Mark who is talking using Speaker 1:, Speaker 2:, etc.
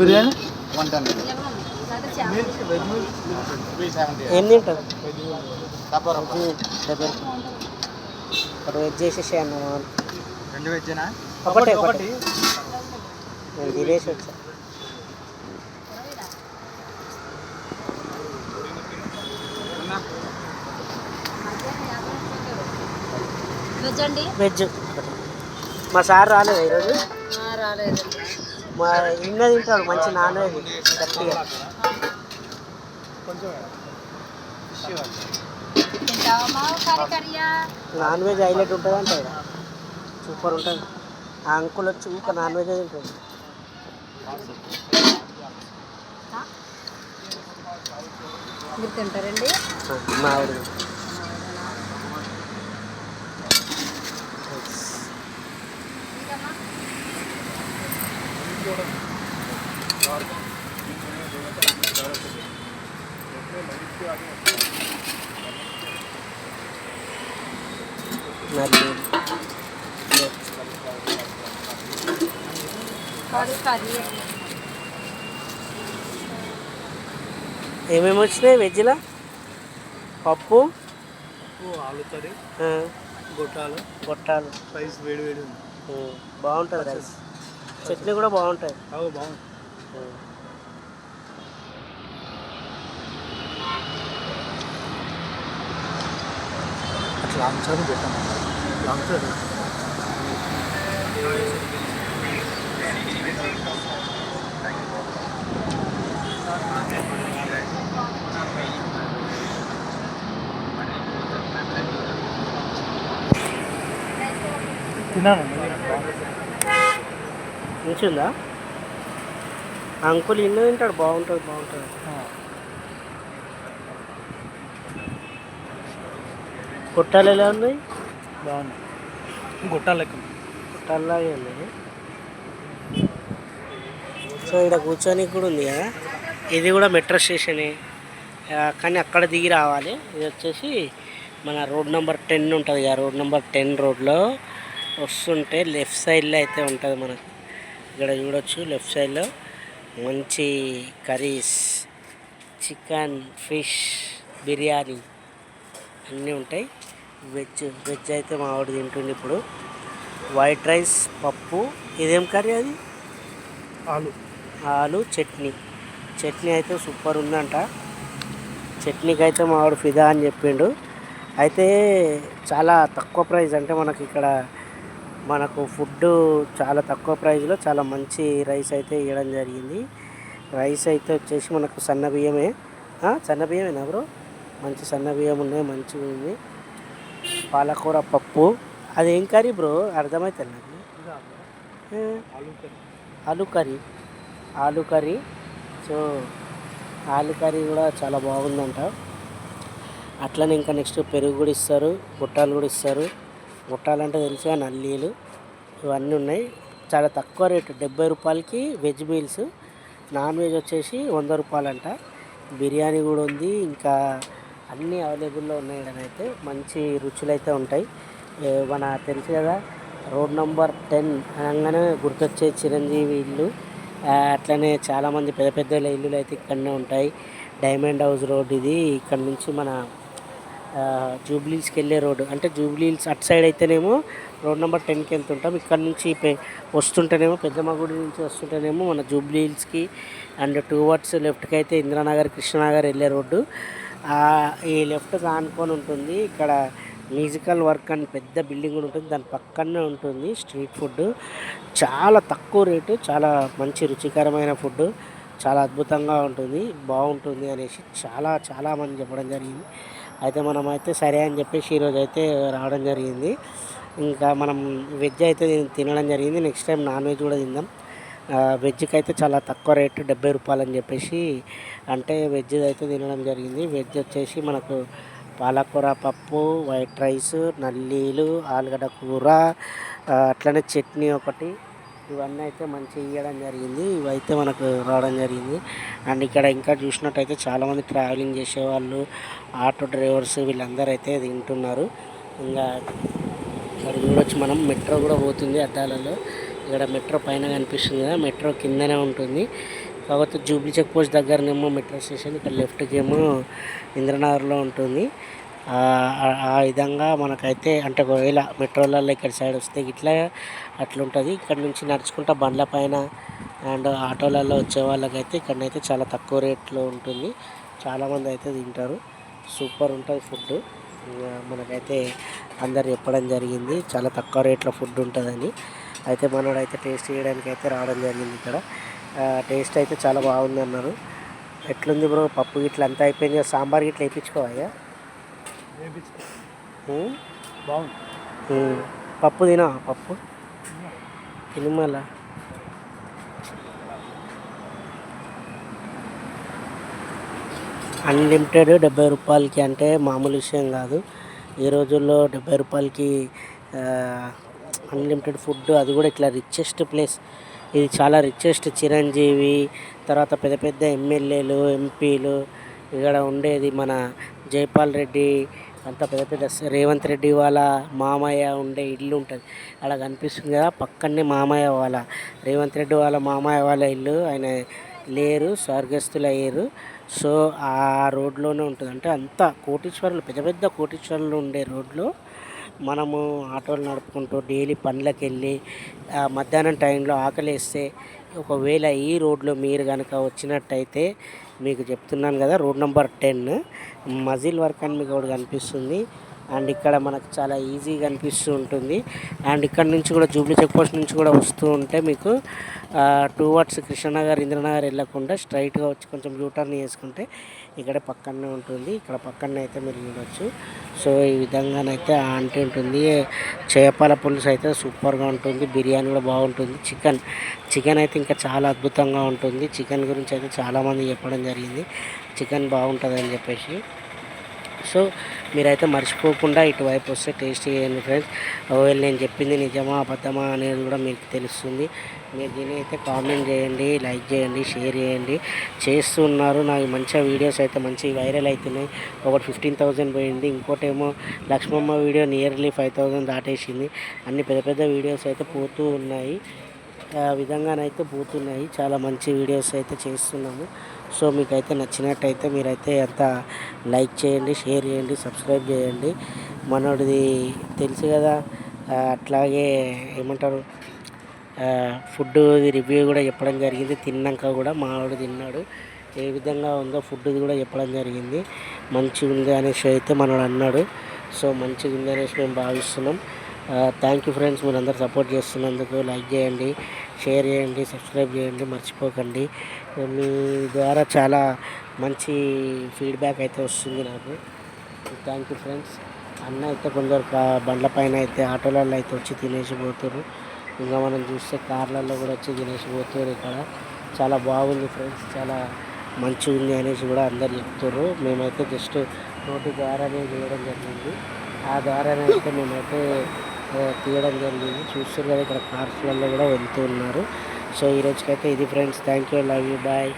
Speaker 1: Biryani?
Speaker 2: One ten
Speaker 3: ఏం. ఒకటి veg చేసేసి అన్న
Speaker 2: రెండు వెజ్జేనా?
Speaker 3: ఒకటే ఒకటి నేను తినేసి వచ్చా.
Speaker 4: వెజ్ అండి?
Speaker 3: వెజ్. మా సార్ రాలేదు ఈరోజు?
Speaker 4: రాలేదు
Speaker 3: మా ఇన్న తింటాడు మంచి నాన్ వెజ్ గట్టిగా. నాన్ వెజ్ హైలైట్ ఉంటుంది అంటే సూపర్ ఉంటుంది. ఆ అంకుల్ వచ్చి ఊక నాన్ వెజ్ తింటాడు.
Speaker 4: మీరు తింటారండి?
Speaker 3: మా ఆవిడ ఏమేమి వచ్చినాయి వెజ్లో పప్పు?
Speaker 1: ఆలు కర్రీ గొట్టాలు.
Speaker 3: గొట్టాలు.
Speaker 1: రైస్ వేడి వేడి ఉంది
Speaker 3: బాగుంటుంది రైస్. చట్నీ కూడా బాగుంటుంది
Speaker 1: అవు బాగుంది
Speaker 3: ఉమ్.
Speaker 1: అట్లా లాంగ్ సైడ్ పెట్టాను లాంగ్ సైడ్ తిన్నాను
Speaker 3: మంచిగా అంకుల్ ఇల్లు తింటాడు బాగుంటుంది బాగుంటుంది గుట్టాలు ఎలా ఉన్నాయి?
Speaker 1: బాగుంది గొట్టాలు లెక్క
Speaker 3: గుట్టాలాగే ఉన్నాయి సో ఇక్కడ కూర్చొని కూడా ఉంది కదా. ఇది కూడా మెట్రో స్టేషనే కానీ అక్కడ దిగి రావాలి. ఇది వచ్చేసి మన రోడ్ నెంబర్ టెన్ ఉంటుంది కదా. రోడ్ నెంబర్ టెన్ రోడ్లో వస్తుంటే లెఫ్ట్ సైడ్లో అయితే ఉంటుంది మనకు. ఇక్కడ చూడొచ్చు లెఫ్ట్ సైడ్లో. మంచి కర్రీస్ చికెన్ ఫిష్ బిర్యానీ అన్నీ ఉంటాయి. వెజ్ వెజ్ అయితే మా ఆవిడ తింటుంది ఇప్పుడు. వైట్ రైస్ పప్పు ఇదేం కర్రీ అది?
Speaker 1: ఆలు.
Speaker 3: ఆలు చట్నీ. చట్నీ అయితే సూపర్ ఉందంట. చట్నీకి అయితే మా వాడు ఫిదా అని చెప్పిండు. అయితే చాలా తక్కువ ప్రైస్ అంటే మనకి ఇక్కడ మనకు ఫుడ్ చాలా తక్కువ ప్రైస్లో చాలా మంచి రైస్ అయితే ఇవ్వడం జరిగింది. రైస్ అయితే వచ్చేసి మనకు సన్న బియ్యమే. సన్న బియ్యమేనా బ్రో? మంచి సన్న బియ్యం ఉన్నాయి మంచిగా ఉంది. పాలకూర పప్పు. అది ఏం కర్రీ బ్రో? అర్థమైతే నాకు
Speaker 1: ఆలు కర్రీ.
Speaker 3: ఆలు కర్రీ. ఆలు కర్రీ సో ఆలు కర్రీ కూడా చాలా బాగుందంట. అట్లనే ఇంకా నెక్స్ట్ పెరుగు కూడా ఇస్తారు గుట్టాలు కూడా ఇస్తారు. గుట్టాలంటే తెలుసుగా నల్లీలు ఇవన్నీ ఉన్నాయి. చాలా తక్కువ రేటు డెబ్బై రూపాయలకి వెజ్ మీల్స్. నాన్ వెజ్ వచ్చేసి వంద రూపాయలంట. బిర్యానీ కూడా ఉంది ఇంకా అన్నీ అవైలబుల్లో ఉన్నాయి అయితే. మంచి రుచులు అయితే ఉంటాయి మన తెలుసు కదా రోడ్ నంబర్ టెన్ అనగానే గుర్తొచ్చే చిరంజీవి ఇల్లు. అట్లనే చాలామంది పెద్ద పెద్ద ఇల్లులు అయితే ఇక్కడనే ఉంటాయి. డైమండ్ హౌస్ రోడ్ ఇది. ఇక్కడ నుంచి మన ఆ, జూబ్లీస్కి వెళ్ళే రోడ్డు అంటే జూబ్లీస్ అటు సైడ్ అయితేనేమో రోడ్ నెంబర్ టెన్కి వెళ్తుంటాం. ఇక్కడ నుంచి వస్తుంటేనేమో పెద్దమ్మ గుడి నుంచి వస్తుంటేనేమో మన జూబ్లీస్కి. అండ్ టూ వర్డ్స్ లెఫ్ట్కి అయితే ఇంద్రానగర్ కృష్ణనగర్ వెళ్ళే రోడ్డు. ఈ లెఫ్ట్ ఆనుకొని ఉంటుంది. ఇక్కడ మ్యూజికల్ వర్క్ అని పెద్ద బిల్డింగ్ కూడా ఉంటుంది. దాని పక్కనే ఉంటుంది స్ట్రీట్ ఫుడ్ చాలా తక్కువ రేటు చాలా మంచి రుచికరమైన ఫుడ్ చాలా అద్భుతంగా ఉంటుంది. బాగుంటుంది అనేసి చాలా చాలా మంది చెప్పడం జరిగింది. అయితే మనం అయితే సరే అని చెప్పేసి ఈరోజు అయితే రావడం జరిగింది. ఇంకా మనం వెజ్ అయితే తినడం జరిగింది. నెక్స్ట్ టైం నాన్ వెజ్ కూడా తిందాం. వెజ్కి అయితే చాలా తక్కువ రేటు డెబ్బై రూపాయలు అని చెప్పేసి అంటే వెజ్ అయితే తినడం జరిగింది. వెజ్ వచ్చేసి మనకు పాలకూర పప్పు వైట్ రైస్ నల్లీలు ఆలుగడ్డ కూర అట్లనే చట్నీ ఒకటి. ఇవన్నీ అయితే మంచిగా ఇవ్వడం జరిగింది. ఇవైతే మనకు రావడం జరిగింది. అండ్ ఇక్కడ ఇంకా చూసినట్టయితే చాలామంది ట్రావెలింగ్ చేసేవాళ్ళు ఆటో డ్రైవర్స్ వీళ్ళందరూ అయితే తింటున్నారు. ఇంకా ఇక్కడ చూడొచ్చు మనం. మెట్రో కూడా పోతుంది అద్దాలలో. ఇక్కడ మెట్రో పైన కనిపిస్తుంది కదా మెట్రో కిందనే ఉంటుంది. కాకపోతే జూబ్లీ చెక్ పోస్ట్ దగ్గరనేమో మెట్రో స్టేషన్ ఇక్కడ లెఫ్ట్కి ఏమో ఇంద్రనగర్లో ఉంటుంది. ఆ ఆ విధంగా మనకైతే అంటే ఒకవేళ మెట్రోలలో ఇక్కడ సైడ్ వస్తే ఇట్లా అట్లుంటుంది. ఇక్కడ నుంచి నడుచుకుంటా బండ్ల పైన అండ్ ఆటోలలో వచ్చే వాళ్ళకైతే ఇక్కడనైతే చాలా తక్కువ రేట్లో ఉంటుంది. చాలామంది అయితే తింటారు. సూపర్ ఉంటుంది ఫుడ్ మనకైతే అందరు చెప్పడం జరిగింది. చాలా తక్కువ రేట్లో ఫుడ్ ఉంటుందని. అయితే మనోడైతే టేస్ట్ చేయడానికి అయితే రావడం జరిగింది ఇక్కడ. టేస్ట్ అయితే చాలా బాగుంది అన్నారు. ఎట్లుంది బ్రో? పప్పు గిట్ల అంతా అయిపోయింది సాంబార్ గిట్ల వేయించుకోవా
Speaker 1: బాగుంది.
Speaker 3: పప్పు తినా పప్పు? తిను మళ్ళా అన్లిమిటెడ్ డెబ్బై రూపాయలకి అంటే మామూలు విషయం కాదు. ఈ రోజుల్లో డెబ్బై రూపాయలకి అన్లిమిటెడ్ ఫుడ్ అది కూడా ఇట్లా రిచెస్ట్ ప్లేస్ ఇది చాలా రిచెస్ట్ చిరంజీవి తర్వాత పెద్ద పెద్ద ఎమ్మెల్యేలు ఎంపీలు ఇక్కడ ఉండేది మన జైపాల్ రెడ్డి అంత పెద్ద పెద్ద రేవంత్ రెడ్డి వాళ్ళ మామయ్య ఉండే ఇల్లు ఉంటుంది. అలా కనిపిస్తుంది కదా పక్కనే మామయ్య వాళ్ళ రేవంత్ రెడ్డి వాళ్ళ మామయ్య వాళ్ళ ఇల్లు ఆయన లేరు స్వర్గస్థులు అయ్యారు. సో ఆ రోడ్లోనే ఉంటుంది. అంటే అంత కోటీశ్వరులు పెద్ద పెద్ద కోటీశ్వరులు ఉండే రోడ్లో. మనము ఆటోలు నడుపుకుంటూ డైలీ పనులకు వెళ్ళి మధ్యాహ్నం టైంలో ఆకలేస్తే ఒకవేళ ఈ రోడ్లో మీరు కనుక వచ్చినట్టయితే మీకు చెప్తున్నాను కదా road number ten muscle work అని మీకు ఒకటి కనిపిస్తుంది. అండ్ ఇక్కడ మనకు చాలా ఈజీగా అనిపిస్తూ ఉంటుంది. అండ్ ఇక్కడ నుంచి కూడా జూబ్లీ చెక్ పోస్ట్ నుంచి కూడా వస్తూ ఉంటే మీకు టూ వర్డ్స్ కృష్ణనగర్ ఇంద్రనగర్ వెళ్ళకుండా స్ట్రైట్గా వచ్చి కొంచెం యూటర్న్ చేసుకుంటే ఇక్కడ పక్కనే ఉంటుంది. ఇక్కడ పక్కనే అయితే మీరు చూడొచ్చు. సో ఈ విధంగానైతే ఆంటీ ఉంటుంది. చేపల పులుసు అయితే సూపర్గా ఉంటుంది. బిర్యానీ కూడా బాగుంటుంది. చికెన్ చికెన్ అయితే ఇంకా చాలా అద్భుతంగా ఉంటుంది. చికెన్ గురించి అయితే చాలామంది చెప్పడం జరిగింది. చికెన్ బాగుంటుంది అని చెప్పేసి. సో మీరైతే మర్చిపోకుండా ఇటువైపు వస్తే టేస్ట్ చేయండి ఫ్రెండ్స్. ఒకవేళ నేను చెప్పింది నిజమా అబద్ధమా అనేది కూడా మీకు తెలుస్తుంది. మీరు దీని అయితే కామెంట్ చేయండి లైక్ చేయండి షేర్ చేయండి. చేస్తూ ఉన్నారు నాకు మంచిగా వీడియోస్ అయితే మంచి వైరల్ అవుతున్నాయి. ఒకటి ఫిఫ్టీన్ థౌజండ్ పోయింది ఇంకోటేమో Lakshmamma video nearly five thousand దాటేసింది. అన్ని పెద్ద పెద్ద వీడియోస్ అయితే పోతూ ఉన్నాయి. ఆ విధంగానైతే పోతున్నాయి. చాలా మంచి వీడియోస్ అయితే చేస్తున్నాము. సో మీకైతే నచ్చినట్టయితే మీరైతే అంత లైక్ చేయండి షేర్ చేయండి సబ్స్క్రైబ్ చేయండి. మనోడిది తెలుసు కదా అట్లాగే ఏమంటారు ఫుడ్ రివ్యూ కూడా చెప్పడం జరిగింది. తిన్నాక కూడా మావాడు తిన్నాడు. ఏ విధంగా ఉందో ఫుడ్ కూడా చెప్పడం జరిగింది. మంచిగా ఉంది అనేసి అయితే మనోడు అన్నాడు. సో మంచిగా ఉంది అనేసి మేము భావిస్తున్నాం. థ్యాంక్ యూ ఫ్రెండ్స్ మీరు అందరు సపోర్ట్ చేస్తున్నందుకు లైక్ చేయండి. షేర్ చేయండి సబ్స్క్రైబ్ చేయండి మర్చిపోకండి. మీ ద్వారా చాలా మంచి ఫీడ్బ్యాక్ అయితే వస్తుంది నాకు. థ్యాంక్ యూ ఫ్రెండ్స్ అన్న అయితే కొందరు బండ్ల పైన అయితే ఆటోలలో అయితే వచ్చి తినేసి పోతారు ఇంకా మనం చూస్తే కార్లలో కూడా వచ్చి తినేసి పోతారు ఇక్కడ. చాలా బాగుంది ఫ్రెండ్స్ చాలా మంచిగా ఉంది అనేసి కూడా అందరు చెప్తారు మేమైతే జస్ట్ రోడ్డు ద్వారానే చేయడం జరిగింది. ఆ ద్వారానే అయితే మేమైతే తీయడం జరిగింది. చూస్తున్నారు కదా ఇక్కడ కార్స్లలో కూడా వెళ్తూ ఉన్నారు. సో ఈ రోజుకైతే ఇది friends. Thank you love you. Bye.